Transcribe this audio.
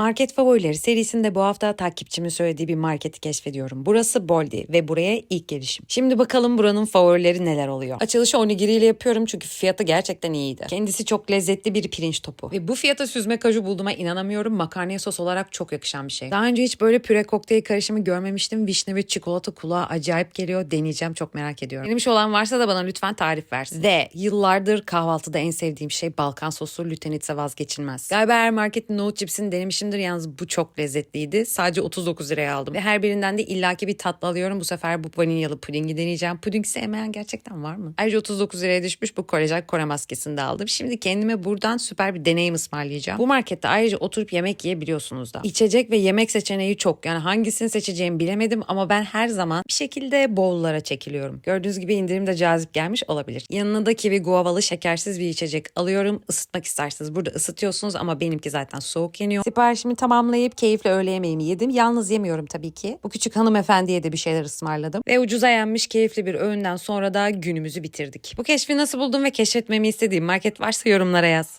Market favorileri serisinde bu hafta takipçimin söylediği bir marketi keşfediyorum. Burası Boldi ve buraya ilk gelişim. Şimdi bakalım buranın favorileri neler oluyor. Açılışı onigiri ile yapıyorum çünkü fiyatı gerçekten iyiydi. Kendisi çok lezzetli bir pirinç topu. Ve bu fiyata süzme kaju bulduğuma inanamıyorum. Makarnaya sos olarak çok yakışan bir şey. Daha önce hiç böyle püre kokteyl karışımı görmemiştim. Vişne ve çikolata kulağa acayip geliyor. Deneyeceğim çok merak ediyorum. Denemiş olan varsa da bana lütfen tarif versin. Ve yıllardır kahvaltıda en sevdiğim şey Balkan sosu lütenitse vazgeçilmez. Galiba her marketin nohut cipsini denemişimdir yalnız bu çok lezzetliydi. Sadece 39 liraya aldım. Ve her birinden de illaki bir tatlı alıyorum. Bu sefer bu vanilyalı pudingi deneyeceğim. Puding sevmeyen gerçekten var mı? Ayrıca 39 liraya düşmüş bu Korejak Kore maskesini de aldım. Şimdi kendime buradan süper bir deneyim ısmarlayacağım. Bu markette ayrıca oturup yemek yiyebiliyorsunuz da. İçecek ve yemek seçeneği çok. Yani hangisini seçeceğimi bilemedim ama ben her zaman bir şekilde bowl'lara çekiliyorum. Gördüğünüz gibi indirim de cazip gelmiş olabilir. Yanına da kivi guavalı şekersiz bir içecek alıyorum. Isıtmak isterseniz burada ısıtıyorsunuz ama benimki zaten soğuk yeniyor. Siparişimi tamamlayıp keyifle öğle yemeğimi yedim. Yalnız yemiyorum tabii ki. Bu küçük hanımefendiye de bir şeyler ısmarladım. Ve ucuza yenmiş keyifli bir öğünden sonra da günümüzü bitirdik. Bu keşfi nasıl buldun ve keşfetmemi istediğin market varsa yorumlara yaz.